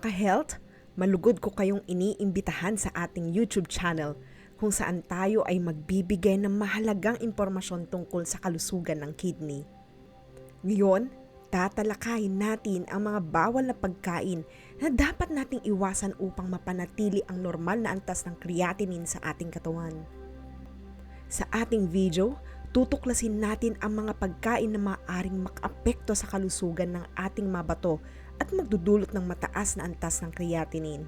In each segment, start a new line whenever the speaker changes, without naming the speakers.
mga ka-health, malugod ko kayong iniimbitahan sa ating YouTube channel kung saan tayo ay magbibigay ng mahalagang impormasyon tungkol sa kalusugan ng kidney. Ngayon, tatalakayin natin ang mga bawal na pagkain na dapat nating iwasan upang mapanatili ang normal na antas ng creatinine sa ating katawan. Sa ating video, tutuklasin natin ang mga pagkain na maaaring makaapekto sa kalusugan ng ating mga bato at magdudulot ng mataas na antas ng creatinine.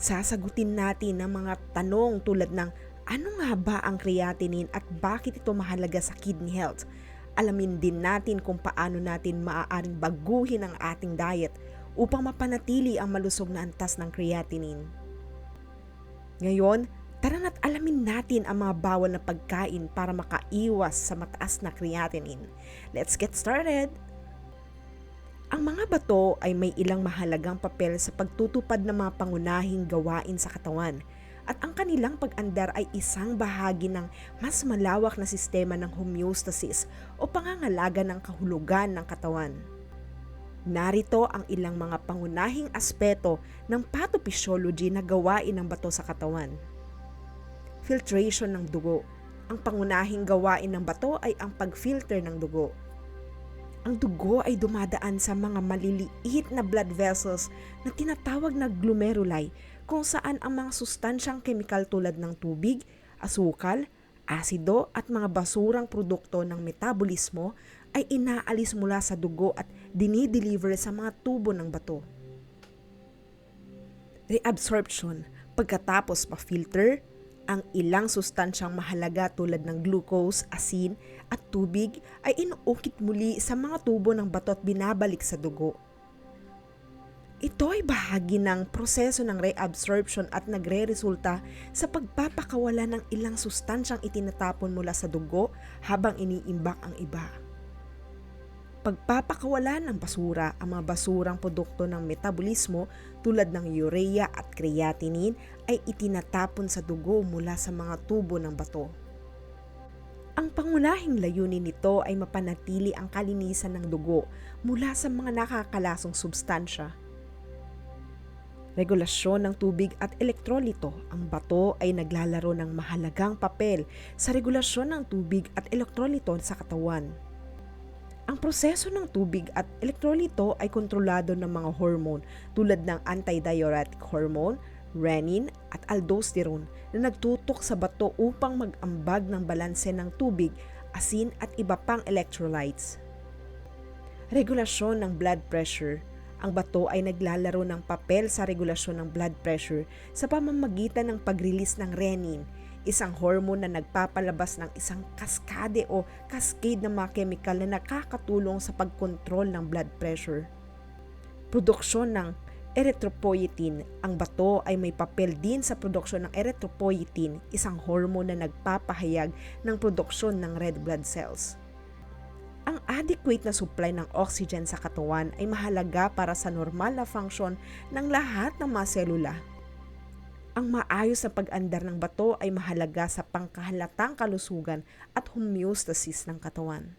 Sasagutin natin ang mga tanong tulad ng ano nga ba ang creatinine at bakit ito mahalaga sa kidney health? Alamin din natin kung paano natin maaaring baguhin ang ating diet upang mapanatili ang malusog na antas ng creatinine. Ngayon, tara na't alamin natin ang mga bawal na pagkain para makaiwas sa mataas na creatinine. Let's get started! Ang mga bato ay may ilang mahalagang papel sa pagtutupad ng mga pangunahing gawain sa katawan at ang kanilang pag-andar ay isang bahagi ng mas malawak na sistema ng homeostasis o pangangalaga ng kahulugan ng katawan. Narito ang ilang mga pangunahing aspeto ng pathophysiology na gawain ng bato sa katawan. Filtration ng dugo. Ang pangunahing gawain ng bato ay ang pag-filter ng dugo ang dugo ay dumadaan sa mga maliliit na blood vessels na tinatawag na glomeruli kung saan ang mga sustansyang kemikal tulad ng tubig, asukal, asido at mga basurang produkto ng metabolismo ay inaalis mula sa dugo at dinideliver sa mga tubo ng bato. Reabsorption Pagkatapos ma-filter, ang ilang sustansyang mahalaga tulad ng glucose, asin at tubig ay inuukit muli sa mga tubo ng bato at binabalik sa dugo. Ito ay bahagi ng proseso ng reabsorption at nagre-resulta sa pagpapakawala ng ilang sustansyang itinatapon mula sa dugo habang iniimbak ang iba pagpapakawala ng basura ang mga basurang produkto ng metabolismo tulad ng urea at creatinine ay itinatapon sa dugo mula sa mga tubo ng bato. Ang pangunahing layunin nito ay mapanatili ang kalinisan ng dugo mula sa mga nakakalasong substansya. Regulasyon ng tubig at elektrolito. Ang bato ay naglalaro ng mahalagang papel sa regulasyon ng tubig at elektrolito sa katawan. Ang proseso ng tubig at elektrolito ay kontrolado ng mga hormone tulad ng antidiuretic hormone, renin at aldosterone na nagtutok sa bato upang mag-ambag ng balanse ng tubig, asin at iba pang electrolytes. Regulasyon ng blood pressure ang bato ay naglalaro ng papel sa regulasyon ng blood pressure sa pamamagitan ng pag-release ng renin, isang hormone na nagpapalabas ng isang kaskade o cascade ng mga chemical na nakakatulong sa pagkontrol ng blood pressure. Produksyon ng erythropoietin. Ang bato ay may papel din sa produksyon ng erythropoietin, isang hormone na nagpapahayag ng produksyon ng red blood cells. Ang adequate na supply ng oxygen sa katawan ay mahalaga para sa normal na function ng lahat ng mga selula ang maayos na pag-andar ng bato ay mahalaga sa pangkahalatang kalusugan at homeostasis ng katawan.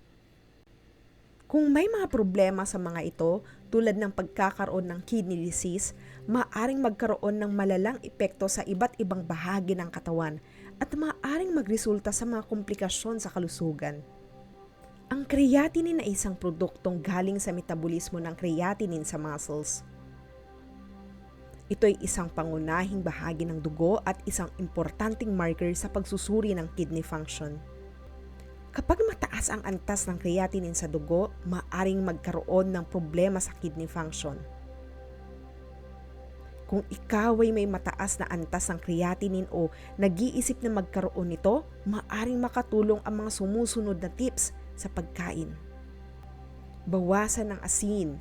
Kung may mga problema sa mga ito, tulad ng pagkakaroon ng kidney disease, maaring magkaroon ng malalang epekto sa iba't ibang bahagi ng katawan at maaring magresulta sa mga komplikasyon sa kalusugan. Ang creatinine ay isang produktong galing sa metabolismo ng creatinine sa muscles. Ito ay isang pangunahing bahagi ng dugo at isang importanteng marker sa pagsusuri ng kidney function. Kapag mataas ang antas ng creatinine sa dugo, maaring magkaroon ng problema sa kidney function. Kung ikaw ay may mataas na antas ng creatinine o nag-iisip na magkaroon nito, maaring makatulong ang mga sumusunod na tips sa pagkain. Bawasan ng asin,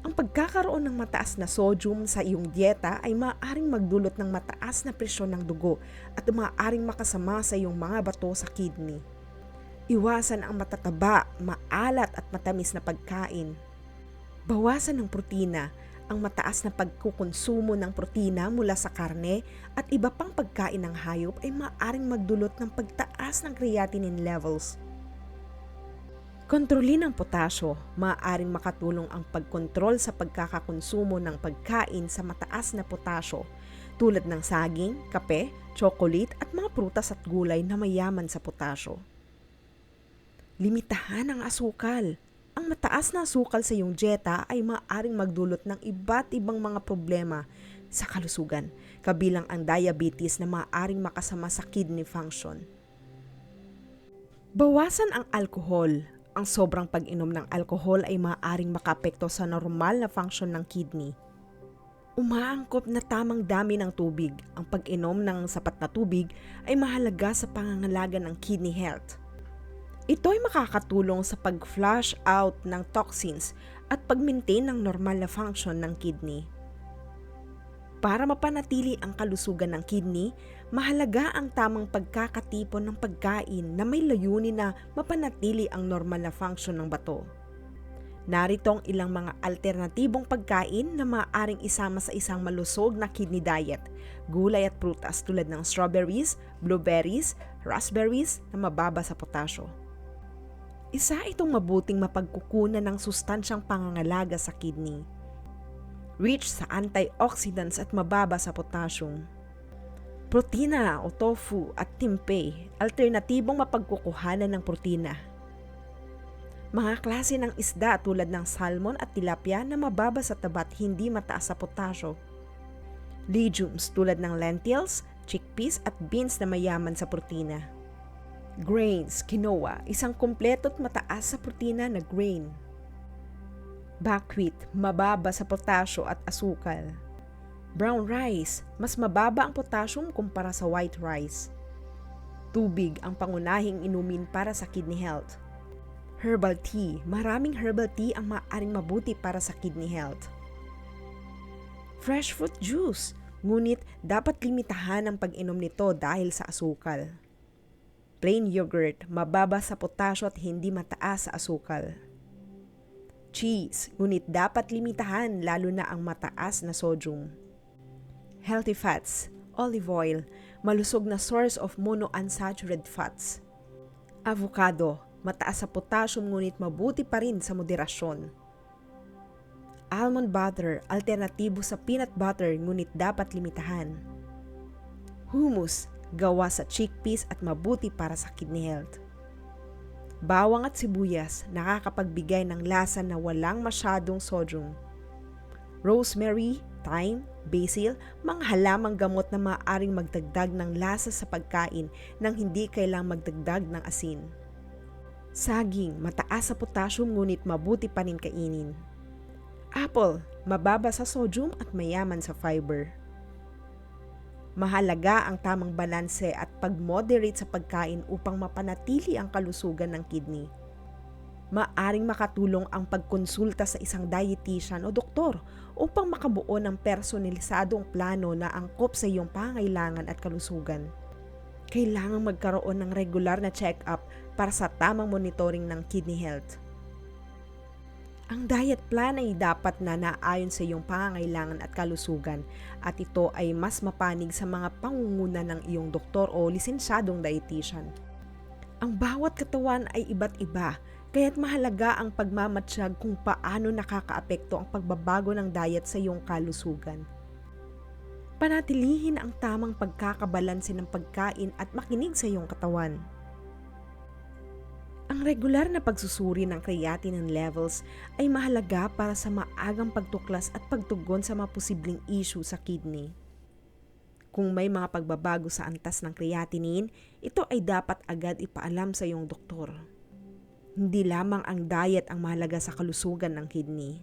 ang pagkakaroon ng mataas na sodium sa iyong dieta ay maaaring magdulot ng mataas na presyon ng dugo at maaaring makasama sa iyong mga bato sa kidney. Iwasan ang matataba, maalat at matamis na pagkain. Bawasan ng protina. Ang mataas na pagkukonsumo ng protina mula sa karne at iba pang pagkain ng hayop ay maaaring magdulot ng pagtaas ng creatinine levels Kontrolin ang potasyo. Maaaring makatulong ang pagkontrol sa pagkakakonsumo ng pagkain sa mataas na potasyo tulad ng saging, kape, chocolate at mga prutas at gulay na mayaman sa potasyo. Limitahan ang asukal. Ang mataas na asukal sa iyong dieta ay maaaring magdulot ng iba't ibang mga problema sa kalusugan, kabilang ang diabetes na maaaring makasama sa kidney function. Bawasan ang alkohol. Ang sobrang pag-inom ng alkohol ay maaaring makapekto sa normal na function ng kidney. Umaangkop na tamang dami ng tubig. Ang pag-inom ng sapat na tubig ay mahalaga sa pangangalaga ng kidney health. Ito ay makakatulong sa pag-flush out ng toxins at pag-maintain ng normal na function ng kidney. Para mapanatili ang kalusugan ng kidney, mahalaga ang tamang pagkakatipon ng pagkain na may layunin na mapanatili ang normal na function ng bato. Narito ang ilang mga alternatibong pagkain na maaaring isama sa isang malusog na kidney diet. Gulay at prutas tulad ng strawberries, blueberries, raspberries na mababa sa potasyo. Isa itong mabuting mapagkukunan ng sustansyang pangangalaga sa kidney rich sa antioxidants at mababa sa potassium. Protina o tofu at tempeh, alternatibong mapagkukuhanan ng protina. Mga klase ng isda tulad ng salmon at tilapia na mababa sa taba at hindi mataas sa potasyo. Legumes tulad ng lentils, chickpeas at beans na mayaman sa protina. Grains, quinoa, isang kumpleto at mataas sa protina na grain Buckwheat, mababa sa potasyo at asukal. Brown rice, mas mababa ang potassium kumpara sa white rice. Tubig ang pangunahing inumin para sa kidney health. Herbal tea, maraming herbal tea ang maaaring mabuti para sa kidney health. Fresh fruit juice, ngunit dapat limitahan ang pag-inom nito dahil sa asukal. Plain yogurt, mababa sa potasyo at hindi mataas sa asukal cheese, ngunit dapat limitahan lalo na ang mataas na sodium. Healthy fats, olive oil, malusog na source of monounsaturated fats. Avocado, mataas sa potassium ngunit mabuti pa rin sa moderasyon. Almond butter, alternatibo sa peanut butter ngunit dapat limitahan. Hummus, gawa sa chickpeas at mabuti para sa kidney health. Bawang at sibuyas nakakapagbigay ng lasa na walang masyadong sodium. Rosemary, thyme, basil, mga halamang gamot na maaaring magdagdag ng lasa sa pagkain nang hindi kailang magdagdag ng asin. Saging, mataas sa potassium ngunit mabuti pa rin kainin. Apple, mababa sa sodium at mayaman sa fiber. Mahalaga ang tamang balanse at pag-moderate sa pagkain upang mapanatili ang kalusugan ng kidney. Maaring makatulong ang pagkonsulta sa isang dietitian o doktor upang makabuo ng personalisadong plano na angkop sa iyong pangailangan at kalusugan. Kailangang magkaroon ng regular na check-up para sa tamang monitoring ng kidney health. Ang diet plan ay dapat na naayon sa iyong pangangailangan at kalusugan at ito ay mas mapanig sa mga pangunguna ng iyong doktor o lisensyadong dietitian. Ang bawat katawan ay iba't iba, kaya't mahalaga ang pagmamatsyag kung paano nakakaapekto ang pagbabago ng diet sa iyong kalusugan. Panatilihin ang tamang pagkakabalanse ng pagkain at makinig sa iyong katawan. Ang regular na pagsusuri ng creatinine levels ay mahalaga para sa maagang pagtuklas at pagtugon sa mga posibleng issue sa kidney. Kung may mga pagbabago sa antas ng creatinine, ito ay dapat agad ipaalam sa iyong doktor. Hindi lamang ang diet ang mahalaga sa kalusugan ng kidney.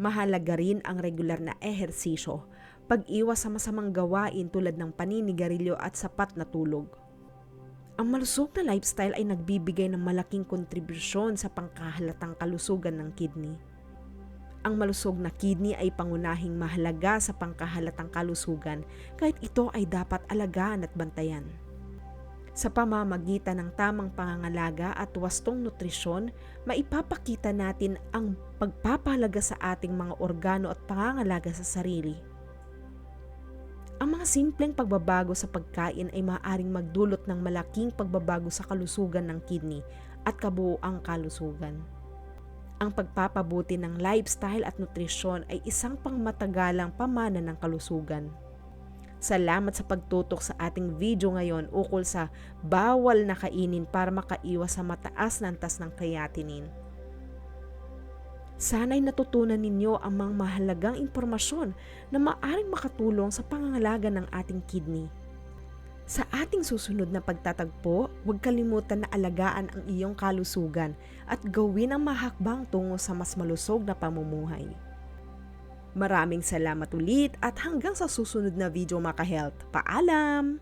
Mahalaga rin ang regular na ehersisyo, pag-iwas sa masamang gawain tulad ng paninigarilyo at sapat na tulog. Ang malusog na lifestyle ay nagbibigay ng malaking kontribusyon sa pangkahalatang kalusugan ng kidney. Ang malusog na kidney ay pangunahing mahalaga sa pangkahalatang kalusugan kahit ito ay dapat alagaan at bantayan. Sa pamamagitan ng tamang pangangalaga at wastong nutrisyon, maipapakita natin ang pagpapahalaga sa ating mga organo at pangangalaga sa sarili. Ang mga simpleng pagbabago sa pagkain ay maaaring magdulot ng malaking pagbabago sa kalusugan ng kidney at kabuuang kalusugan. Ang pagpapabuti ng lifestyle at nutrisyon ay isang pangmatagalang pamana ng kalusugan. Salamat sa pagtutok sa ating video ngayon ukol sa bawal na kainin para makaiwas sa mataas na antas ng creatinine. Sana'y natutunan ninyo ang mga mahalagang impormasyon na maaring makatulong sa pangangalaga ng ating kidney. Sa ating susunod na pagtatagpo, huwag kalimutan na alagaan ang iyong kalusugan at gawin ang mahakbang tungo sa mas malusog na pamumuhay. Maraming salamat ulit at hanggang sa susunod na video mga ka-health. Paalam!